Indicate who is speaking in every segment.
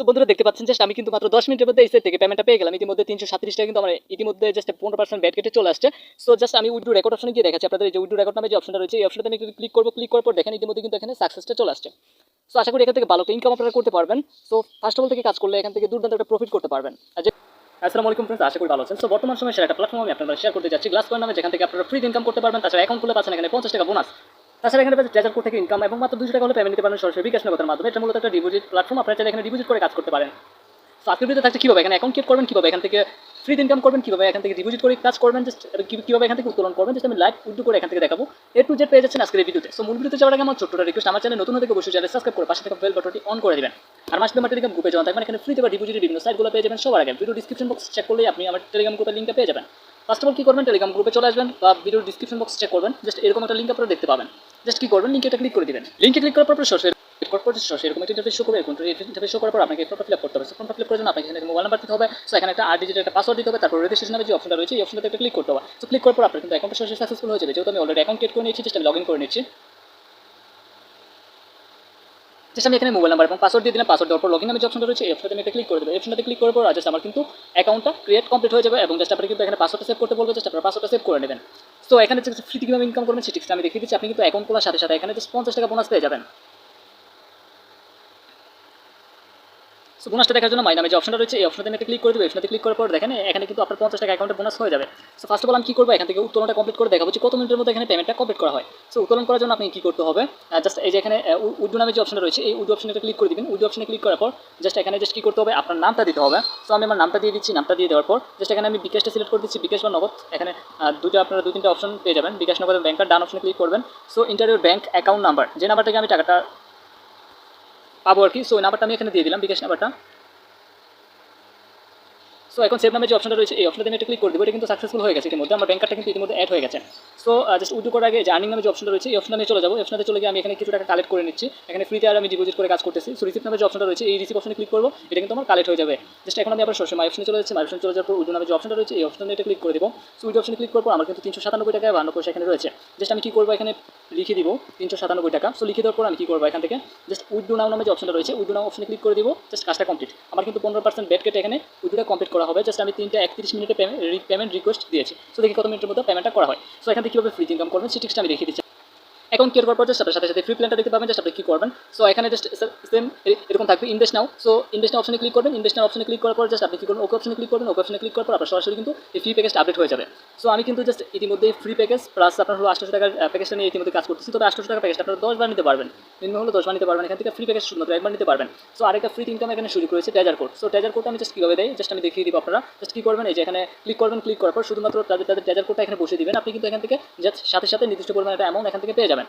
Speaker 1: So বন্ধুরা দেখতে পাচ্ছেন জাস্ট আমি কিন্তু মাত্র দশ মিনিটের মধ্যে এই থেকে পেমেন্টটা পেয়ে গেলাম। ইতিমধ্যে তিনশো সাতত্রিশ টাকা কিন্তু আমার ইতিমধ্যে জাস্ট পনেরো পার্সেন্ট ব্যাট কেটে চলে আসছে। সো জাস্ট আমি উইডু রেকর্ড অপশনে গিয়ে দেখাচ্ছি আপনাদের যে উইডু রেকর্ড নামে যে অপশনটা রয়েছে, এই অপশনটা আমি ক্লিক করব ক্লিক করার পর দেখেন ইতিমধ্যে কিন্তু এখানে সাকসেসটা চলে আসছে। সো আশা করি এখান থেকে ভালো ইনকাম আপনারা করতে পারবেন। সো ফার্স্ট অফ অল থেকে কাজ করলে এখান থেকে দুর্দান্ত একটা প্রফিট করতে পারবেন। আসসালামু আলাইকুম ফ্রেন্ডস আশা করি ভালো আছেন। সো বর্তমান সময় সেরা একটা প্ল্যাটফর্ম আমি আপনারা শেয়ার করতে যাচ্ছি। গ্লাস পয়েন্ট নামে যেখান থেকে আপনারা ফ্রি ইনকাম করতে পারবেন, তাছাড়া অ্যাকাউন্ট খুলে পাচ্ছেন এখানে পঞ্চাশ টাকা বোনাস তাছাড়া এখানে ট্রেজার কোড থেকে ইনকাম এবং মাত্র দুশো টাকা হলে পেমেন্ট নিতে পারেন সরাসরি মাধ্যমে। এটা মূলত একটা ডিপোজিট প্ল্যাটফর্ম আপনারা চাইলে এখানে ডিপোজিট করে কাজ করতে পারেন। তো আজকের ভিডিওতে থাকছে কীভাবে? এখানে অ্যাকাউন্ট ক্রিয়েট করবেন কীভাবে? এখান থেকে ফ্রি ইনকাম করবেন কীভাবে? এখান থেকে ডিপোজিট করে কাজ করবেন জাস্ট কীভাবে এখান থেকে উত্তোলন করবেন? জাস্ট আমি লাইভ উদ্যোগ করে এখান থেকে দেখাবো। এ টু জেড পেয়ে যাচ্ছেন আজকের ভিডিওতে সো মূল ভিডিওতে যাওয়ার আগে আমার ছোট্ট রিকোয়েস্ট আমার চ্যানেল নতুন থেকে অবশ্যই চ্যানেল সাবস্ক্রাইব করে পাশে বেল বাটনটি অন করে দিবেন। আর মাস পেমেন্ট টেলিগ্রাম গ্রুপে থাকবেন। এখানে ফ্রিতে বা ডিপোজিটের বিভিন্ন সাইটগুলো পেয়ে যাবেন সবার আগে। ভিডিও ডিসক্রিপশন বক্স চেক করলেই আপনি আমার টেলিগ্রাম গ্রুপের লিঙ্কটা পেয়ে যাবেন। ফার্স্ট অফ অল কী করবেন? টেলিগ্রাম গ্রুপে চলে আসবেন বা ভিডিও ডিসক্রিপশন বক্স চেক করবেন। জাস্ট এরকম একটা লিঙ্ক আপনারা দেখতে পাবেন। জাস্ট কি করবেন লিঙ্কে এটা ক্লিক করে দিবেন। লিঙ্কে ক্লিক করার পর সরাসরি এরকম করতে হবে। মোবাইল দিতে হবে। এখানে একটা একটা পাসওয়ার্ড দিতে হবে রয়েছে করতে হবে। ক্লিক করার পর আপনার কিন্তু অ্যাকাউন্ট হয়ে যাবে। অ্যাকাউন্ট করে নিয়েছি লগ ইন করে নিচ্ছি। এখানে মোবাইল পাসওয়ার্ড পাসওয়ার্ড রয়েছে আমি একটা ক্লিক করে ক্লিক করার আমার কিন্তু অ্যাকাউন্টটা ক্রিয়েট কমপ্লিট হয়ে যাবে এবং কিন্তু এখানে করতে বলবে সেভ করে নেবেন। তো এখানে যে ফ্রি কীভাবে ইনকাম করবেন সেই আমি দেখিয়ে দিচ্ছি। আপনি কিন্তু অ্যাকাউন্ট খোলার সাথে সাথে এখানে জাস্ট পঞ্চাশ টাকা বোনাস পেয়ে যাবেন। সো বোনাসটা দেখার জন্য মাই নামে যে অপশনটা রয়েছে। এই অপশনটা আমি ক্লিক করে দেবো। অপশনটা ক্লিক করার পর দেখেন, এখানে কিন্তু আপনার পঞ্চাশ টাকা অ্যাকাউন্টে বোনাস হয়ে যাবে। সো ফার্স্ট অফ অল আমি কী করব? এখান থেকে উত্তোলনটা কমপ্লিট করে দেখাবো কত মিনিটের মধ্যে এখানে পেমেন্টটা কমপ্লিট করা হয়। সো উত্তোলন করার জন্য আপনি কী করতে হবে? জাস্ট এই যে এখানে উডু নামে যে অপশনটা রয়েছে, এই উডু অপশনটা ক্লিক করে দিবেন। উডু অপশনে ক্লিক করার পর জাস্ট এখানে জাস্ট কী করতে হবে? আপনার নামটা দিতে হবে। সো আমি আমার নামটা দিয়ে দিচ্ছি। নামটা দিয়ে দেওয়ার পর জাস্ট এখানে আমি বিকাশটা সিলেক্ট করে দিচ্ছি। বিকাশ বা নগদ। এখানে দুটো আপনারা দু তিনটা অপশন পেয়ে যাবেন। বিকাশ নগদের ব্যাংকার ডান অপশনে ক্লিক করবেন। So interview bank account number যে নাম্বার থেকে আমি টাকাটা পাবো আর কি সো নাম্বারটা আমি এখানে দিয়ে দিলাম, বিকাশ নাম্বারটা। সো এখন সেভ নামে যে অপশনটা রয়েছে, এই অপশনটা আমি একটা ক্লিক করে দেবো। এটা কিন্তু সাকসেসফুল হয়ে গেছে ইতিমধ্যে। আমার ব্যাংক কার্ডটা কিন্তু ইতিমধ্যে অ্যাড হয়ে গেছে। সো জাস্ট উইড্রো করার আগে যে আর্নিং নামে যে অপশনটা রয়েছে, এই অপশনে আমি চলে যাব। অপশনটা চলে গিয়ে আমি এখানে কিছু টাকা কালেক্ট করে নিচ্ছি। এখানে ফ্রিতে আর আমি ডিপোজিট করে কাজ করতেছি। সো রিসিপ্ট নামে যে অপশনটা রয়েছে, এই রিসিপ্ট অপশনে ক্লিক করব। এটা কিন্তু আমার কালেক্ট হয়ে যাবে। জাস্ট এখন আমি আবার সরাসরি মাই অপশনে চলে যাচ্ছি। মাই অপশনে চলে যাওয়ার পর উইড্রো নামে যে অপশনটা রয়েছে, এই অপশনে এটা ক্লিক করে দেবো। সো উইড্রো অপশনে ক্লিক করার পর আমার কিন্তু তিনশো সাতানব্বই টাকা বান্ন পয়সা এখানে রয়েছে। জাস্ট আমি কী করব এখানে লিখে দিব তিনশো সাতানব্বই টাকা। সো লিখে দেওয়ার পর আমি কী করব এখান থেকে? জাস্ট উইড্রো নাও নামে যে অপশনটা রয়েছে উইড্রো নাও অপশনে ক্লিক করে দিব জাস্ট কাজটা কমপ্লিট আমার কিন্তু পনেরো পার্সেন্ট ব্যাট কেটে এখানে উইড্রোটা কমপ্লিট করা হবে। জাস্ট আমি তিনটা একত্রিশ মিনিটে পেমেন্ট রিকোয়েস্ট দিয়েছি। সো দেখি কত মিনিটের মধ্যে পেমেন্টটা করা হয়। সো এখান থেকে কীভাবে ফ্রি ইনকাম করবেন, সেই টিক্সটা আমি দেখিয়ে দিচ্ছি। এখন কেয়ার করার পর জাস্ট সাথে সাথে ফ্রি প্ল্যানটা দেখতে পাবেন জাস্ট আপনি কী করবেন? সো এখানে জাস্ট সেম এরকম থাকবে ইনভেস্ট নাও সো ইনভেস্ট অপশনে ক্লিক করবেন ইনভেস্ট অপশনে ক্লিক করার পর জাস্ট আপনি কি করবেন? ওকে অপশনে ক্লিক করবেন ওকে অপশনে ক্লিক করার পর আপনার সরাসরি কিন্তু এই ফ্রি প্যাকেজটা আপডেট হয়ে যাবে। সো আমি কিন্তু জাস্ট ইতিমধ্যে ফ্রি প্যাকেজ প্লাস আপনার হলো আটশো টাকার প্যাকেজটা নিয়ে ইতিমধ্যে কাজ করতেছি। তবে আটশো টাকা প্যাকেজটা আপনারা দশ বার নিতে পারবেন। মিনিমাম হলো দশ বার নিতে পারবেন। এখান থেকে ফ্রি প্যাকেজ শুধুমাত্র একবার নিতে পারবেন। সো আরেকটা ফ্রি ইনকাম এখানে শুরু করেছে ট্রেজার কোড সো ট্রেজার কোডটা আমি জাস্ট কীভাবে দেয় জাস্ট আমি দেখিয়ে দিব আপনারা। জাস্ট কী করবেন? এই যে এখানে ক্লিক করবেন ক্লিক করার পর শুধুমাত্র তাদের তাদের ট্রেজার কোডটা এখানে বসে দিবেন। আপনি কিন্তু এখান থেকে জাস্ট সাথে সাথে নির্দিষ্ট পরিমাণ একটা অ্যামাউন্ট এখান থেকে পেয়ে যাবেন।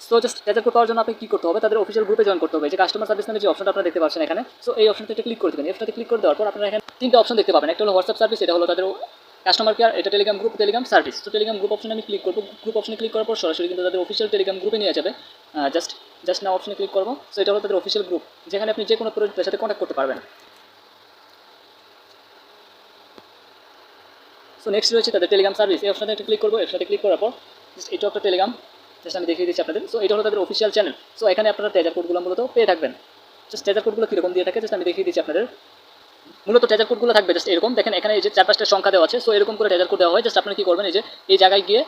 Speaker 1: সো জাস্ট ট্রেজার কোড পাওয়ার জন্য আপনি কী করতে হবে, তাদের অফিসিয়াল গ্রুপে জয়েন করতে হবে। যে কাস্টমার সার্ভিস নামে যে অপশনটা আপনারা দেখতে পাচ্ছেন এখানে সো এই অপশনটা ক্লিক করে দেবেন। এফটাতে ক্লিক করে দেওয়ার পর আপনারা এখানে তিনটা অপশন দেখতে পাবেন। একটা হলো হোয়াটসঅ্যাপ সার্ভিস এটা হলো তাদের কাস্টমার কেয়ার এটা টেলিগ্রাম গ্রুপ টেলিগ্রাম সার্ভিস তো টেলিগ্রাম গ্রুপ অপশনে আমি ক্লিক করব। গ্রুপ অপশনে ক্লিক করার পর সরাসরি কিন্তু তাদের অফিসিয়াল টেলিগ্রাম গ্রুপে নিয়ে যাবে। জাস্ট জাস্ট না অপশনে ক্লিক করব। সো এটা হলো তাদের অফিসিয়াল গ্রুপ যেখানে আপনি যে কোনো প্রোডাক্টের সাথে কন্ট্যাক্ট করতে পারবেন। সো নেক্সট রয়েছে তাদের টেলিগ্রাম সার্ভিস এই অপশনে একটা ক্লিক করব। সাথে ক্লিক করার পর জাস্ট এটা একটা টেলিগ্রাম জাস্ট আমি দেখিয়ে দিচ্ছি আপনাদের। সো এটা হলো তাদের অফিসিয়াল চ্যানেল সো এখানে আপনারা ট্রেজার কোডগুলো মূলত পেয়ে থাকবেন। জাস্ট ট্রেজার কোডগুলো কীরকম দিয়ে থাকে জাস্ট আমি দেখিয়ে দিচ্ছি আপনাদের। মূলত ট্রেজার কোডগুলো থাকবে জাস্ট এরকম। দেখেন, এখানে এই যে চার পাঁচটা সংখ্যা দেওয়া আছে। সো এরকম করে ট্রেজার কোড দেওয়া হয়। জাস্ট আপনি কী করবেন, এই যে, এই জায়গায় গিয়ে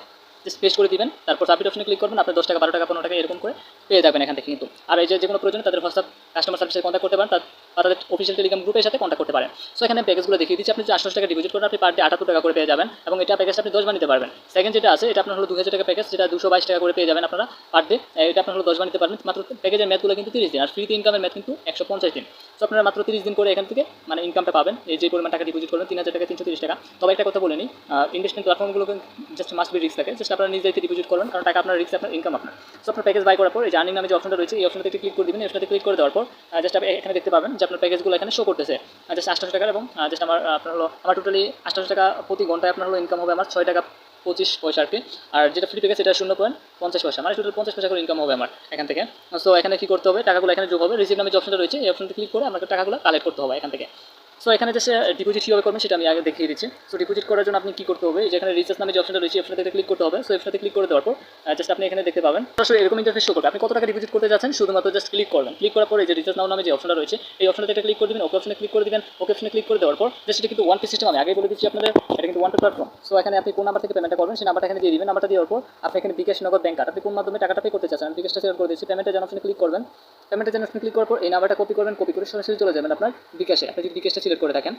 Speaker 1: জাস্ট পেস্ট করে দিবেন, তারপর সাবমিট অপশনে ক্লিক করবেন, আপনি দশ টাকা, বারো টাকা, পনেরো টাকা এরকম করে পেয়ে যাবেন এখান থেকে কিন্তু। আর এই যে কোনো প্রয়োজন তাদের হোয়াটসঅ্যাপ কাস্টমার সার্ভিসে কন্ট্যাক্ট করতে পারেন বা তাদের অফিসিয়াল টেলিগ্রাম গ্রুপের সাথে কন্ট্যাক্ট করতে পারেন। সো এখানে প্যাকেজগুলো দেখিয়ে দিচ্ছি। আপনি যে আটশো টাকা ডিপোজিট করেন আপনি পার ডে আটাত্তর টাকা করে পেয়ে যাবেন এবং এটা প্যাকেজটা আপনি দশ বার নিতে পারবেন। সেকেন্ড যেটা আছে, এটা আপনার হলো দু হাজার টাকা প্যাকেজ যেটা দুশো বাইশ টাকা করে পেয়ে যাবেন আপনারা পার ডে এটা আপনার হলো দশ বার নিতে পারবেন। মাত্র প্যাকেজের ম্যাথগুলো কিন্তু তিরিশ দিন, আর ফ্রিতে ইনকামের ম্যাথ কিন্তু একশো পঞ্চাশ দিন। সো আপনারা মাত্র তিরিশ দিন করে এখান থেকে মানে ইনকামটা পাবেন। এই যে পরিমাণ টাকা ডিপোজিট করবেন তিন হাজার টাকা, তিনশো তিরিশ টাকা। তবে একটা কথা বলে নিই ইনভেস্টমেন্ট প্ল্যাটফর্মগুলো জাস্ট মাস্ট বি রিস্ক থাকে। জাস্ট আপনারা নিজেকে ডিপোজিট করবেন, কারণ টাকা আপনার রিস্ক আপনার ইনকাম আপনার। সো আপনার প্যাকেজ বাই করার পর এই জার্নিং নামে যে অপশনটা রয়েছে, এই অপশনটা ক্লিক করে দিবেন, এই অপশনটা ক্লিক করে দেওয়ার পর জাস্ট আপনি এখানে দেখতে পাবেন যে আপনার প্যাকেজগুলো এখানে শো করতেছে। জাস্ট আটশো টাকা এবং জাস্ট আমার, আপনার হলো, আমার টোটালি আটশো টাকা প্রতি ঘন্টায় আপনার হলো ইনকাম হবে আমার ছয় টাকা পঁচিশ পয়সা আর কি। আর যেটা ফ্রি প্যাকেজ সেটা শূন্য পয়েন্ট পঞ্চাশ পয়সা মানে টোটাল পঞ্চাশ পয়সা করে ইনকাম হবে আমার এখান থেকে। সো এখানে কী করতে হবে? টাকাগুলো এখানে যোগ হবে। রিসিভ নামে যে অপশনটা রয়েছে, এই অপশনটা ক্লিক করে আমাকে টাকাগুলো কালেক্ট করতে হবে এখান থেকে। সো এখানে যে ডিপোজিট কীভাবে করবেন সেটা আমি আগে দেখিয়ে দিচ্ছি। সো ডিপোজিট করার জন্য আপনি কী করতে হবে? যেখানে রিচার্জ নামে যে অপশনটা রয়েছে অপশনটাতে ক্লিক করতে হবে। সো অপশনটাতে ক্লিক করে দেওয়ার পর জাস্ট আপনি এখানে দেখতে পাবেন। আসলে এরকম ইন্টারফেস শো করবে। আপনি কত টাকা ডিপোজিট করতে যাচ্ছেন? শুধুমাত্র জাস্ট ক্লিক করবেন। ক্লিক করার পরে যে রিচার্জ নাও নামে যে অপশনটা রয়েছে, এই অপশনটাতে একটা ক্লিক করে দিবেন ওকে অপশনে ক্লিক করে দিবেন ওকে অপশনে ক্লিক করে দেওয়ার পর জাস্ট এটা কিন্তু ওয়ান পি সিস্টেম আমি আগে বলে দিচ্ছি আপনাদের, এটা কিন্তু ওয়ান পে প্ল্যাটফর্ম সো এখানে আপনি কোন নাম্বার থেকে পেমেন্টটা করবেন, সেই নাম্বারটা এখানে দিয়ে দিবেন। নাম্বারটা দেওয়ার পর, আপনি এখানে বিকাশ নগদ ব্যাংক কার্ড আপনি কোন মাধ্যমে টাকাটা পে করতে চাচ্ছেন, আমি বিকাশটা শেয়ার করে দিচ্ছি। পেমেন্টের জন্য অপশনে ক্লিক করবেন। পেমেন্টের জন্য অপশনে ক্লিক করার পর, এই নাম্বারটা কপি করবেন কপি করে সরাসরি চলে যাবেন আপনার বিকাশে। আপনি যদি বিকাশটা সিলেক্ট করে থাকেন।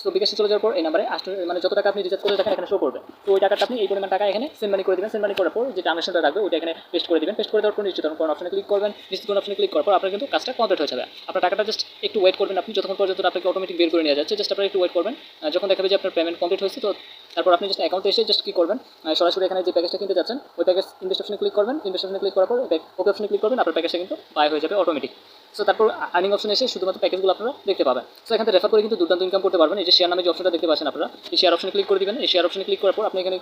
Speaker 1: সো বিকাশে চলে যাওয়ার পর এই নাম্বারে মানে যত টাকা আপনি রিচার্জ করে থাকেন এখানে শো করবে। তো ওই টাকাটা আপনি এই পরিমাণ টাকা এখানে সেন্ড মানি করে দেবেন। সেন্ড মানি করার পর যে ট্রানজাকশনটা রাখবে ওইটা এখানে পেস্ট করে দেবেন। পেস্ট করে দেওয়ার পর নিশ্চিতকরণ অপশনে ক্লিক করবেন। নিশ্চিতকরণ অপশনে ক্লিক করার পর আপনার কিন্তু কাজটা কমপ্লিট হয়ে যাবে। আপনার টাকাটা জাস্ট একটু ওয়েট করবেন আপনি। যতক্ষণ পর্যন্ত আপনাকে অটোমেটিক বের করে নিয়ে যাচ্ছে জাস্ট আপনার একটু ওয়েট করবেন। যখন দেখাবে যে আপনার পেমেন্ট কমপ্লিট হয়েছে, তো তারপর আপনি জাস্ট অ্যাকাউন্টে এসে জাস্ট কী করবেন? সরাসরি এখানে যে প্যাকেজটা কিনতে যাচ্ছেন, ওই প্যাকেজ ইনভেস্ট অপশনে ক্লিক করবেন। ইনভেস্ট অপশনে ক্লিক করার পর ওকে অপশনে ক্লিক করবেন। আপনার প্যাকেজটা কিন্তু বাই হয়ে যাবে অটোমেটিক সো তারপর আর্নিং অপশন এসে শুধুমাত্র প্যাকেজগুলো আপনারা দেখতে পাবেন। সো এখানে রেফার করে কিন্তু দুর্দান্ত ইনকাম করতে পারবেন। এই যে শেয়ার নামে যে অপশনটা দেখতে পাচ্ছেন আপনারা, এই শেয়ার অপশনে ক্লিক করে দিবেন। এই শেয়ার অপশনে ক্লিক করার পর আপনি এখানে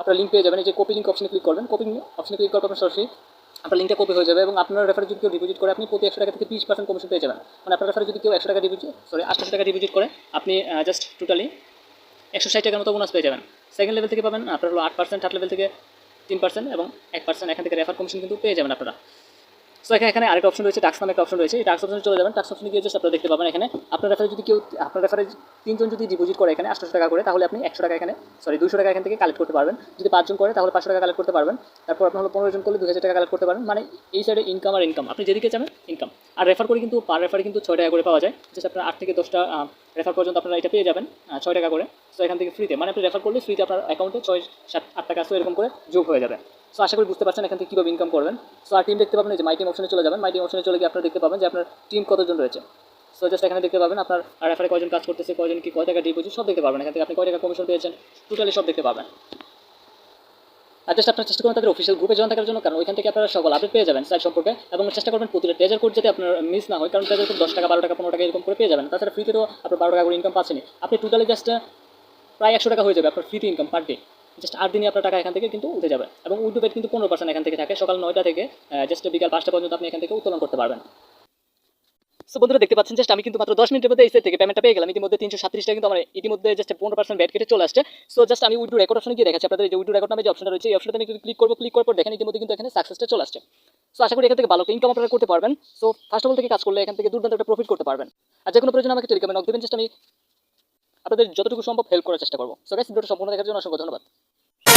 Speaker 1: আপনার লিঙ্ক পেয়ে যাবেন। এই যে কপি লিঙ্ক অপশনে ক্লিক করবেন। কপি অপশনে ক্লিক করার পর সরাসরি আপনার লিঙ্কটা কপি হয়ে যাবে এবং আপনার রেফারে যদি কেউ ডিপোজিট করে, আপনি প্রতি একশো টাকা থেকে তিরিশ পার্সেন্ট কমিশন পেয়ে যাবেন। মানে আপনার রেফারে যদি কেউ একশো টাকা ডিপোজিট সরি আটশো টাকা ডিপোজিট করে, আপনি জাস্ট টোটালি একশো ষাট টাকার মতো বোনাস পেয়ে যাবেন। সেকেন্ড লেভেল থেকে পাবেন, আপনার হলো আট পার্সেন্ট থার্ড লেভেল থেকে তিন পার্সেন্ট এবং এক পার্সেন্ট এখান থেকে রেফার কমিশন কিন্তু পেয়ে যাবেন আপনারা। সো এখানে এখানে আরেকটা অপশন রয়েছে টাক্স নামে অপশন রয়েছে। এই টাক্স অপশনে চলে যাবেন। টাক্স অপশনে গিয়ে জাস্ট আপনারা দেখতে পাবেন এখানে। আপনার রেফারে যদি কেউ আপনার রেফারে তিনজন যদি ডিপোজিট করে এখানে আটশো টাকা করে, তাহলে আপনি একশো টাকা এখানে সরি দুশো টাকা এখান থেকে কালেক্ট করতে পারবেন। যদি পাঁচজন করে, তাহলে পাঁচশো টাকা কালেক্ট করতে পারবেন। তারপর আপনার পনেরো জন করলে দু হাজার টাকা কালেক্ট করতে পারবেন। মানে এই সাইডে ইনকাম আর ইনকাম আপনি যেদিকে যাবেন ইনকাম আর রেফার করে কিন্তু পার রেফারে কিন্তু ছয় টাকা করে পাওয়া যায়। জাস্ট আপনার আট থেকে দশটা রেফার পর্যন্ত আপনারা এটা পেয়ে যাবেন ছয় টাকা করে। সো এখান থেকে ফ্রিতে মানে আপনি রেফার করলে ফ্রিতে আপনার অ্যাকাউন্টে ছয়, সাত, আট টাকা এরকম করে যোগ হয়ে যাবে। সো আশা করি বুঝতে পারছেন এখান থেকে কীভাবে ইনকাম করবেন। সো আর টিম দেখতে পাবেন যে মাই টিম অপশনে চলে যাবেন। মাই টিম অপশনে চলে গিয়ে আপনারা দেখতে পাবেন যে আপনার টিম কতজন রয়েছে। সো জাস্ট এখানে দেখতে পাবেন আপনার আর রেফারে কয়জন কাজ করতেছে, কয়জন কি কয় টাকা ডিপোজিট সব দেখতে পাবেন এখান থেকে আপনি কয় টাকা কমিশন পেয়েছেন টোটালি সব দেখতে পাবেন। আর জাস্ট আপনার চেষ্টা করুন তাদের অফিসিয়াল গ্রুপে জয়েন থাকার জন্য, কারণ ওইখান থেকে আপনারা সকল আপডেট পেয়ে যাবেন সাইট সম্পর্কে। এবং চেষ্টা করবেন প্রতিটা ট্রেজার কোড যাতে আপনার মিস না হয়, কারণ ট্রেজার কোড দশ টাকা, বারো টাকা, পনেরো টাকা এরকম করে পেয়ে যাবেন। তাছাড়া ফ্রিতে তো আপনার বারো টাকা করে ইনকাম পাচ্ছেনই। আপনি টোটালি জাস্ট প্রায় একশো টাকা হয়ে যাবে আপনার ফ্রিতে ইনকাম পার ডে জাস্ট আট দিনে আপনার টাকা এখান থেকে কিন্তু উঠে যাবে। এবং উইডো পেড কিন্তু পনেরো পার্সেন্ট এখান থেকে থাকে। সকাল নয়টা থেকে জাস্ট বিকাল পাঁচটা পর্যন্ত আপনি এখান থেকে উত্তোলন করতে পারবেন। সো বন্ধুরা, দেখতে পাচ্ছেন জাস্ট আমি কিন্তু মাত্র দশ মিনিটের মধ্যে এই থেকে পেমেন্টটা পেয়ে গেলাম। ইতিমধ্যে তিনশো সাতত্রিশটা কিন্তু আমার ইতিমধ্যে জাস্ট পনেরো পার্সেন্ট ব্যাট কেটে চলে আসছে। সো জাস্ট আমি উইডু রেকর্ড অপশনে গিয়ে দেখাচ্ছি আপনাদের। যে উইডু রেকর্ড নামে যে অপশনটা রয়েছে, এই অপশনটা আমি ক্লিক করব। ক্লিক করার পর দেখেন, ইতিমধ্যে কিন্তু এখানে সাকসেসটা চলে আসছে। সো আশা করি এখান থেকে ভালো ইনকাম আপনারা করতে পারবেন। সো ফার্স্ট অফ অল থেকে কাজ করলে এখান থেকে দুর্দান্ত একটা প্রফিট করতে পারবেন। আর যে কোনো প্রয়োজন আমাকে টেলিগ্রামে নক দেবেন। জাস্ট আমি আপনাদের যতটুকু সম্ভব হেল্প করার চেষ্টা করব। সো গাইস ভিডিওটা সম্পূর্ণ দেখার জন্য অসংখ্য ধন্যবাদ।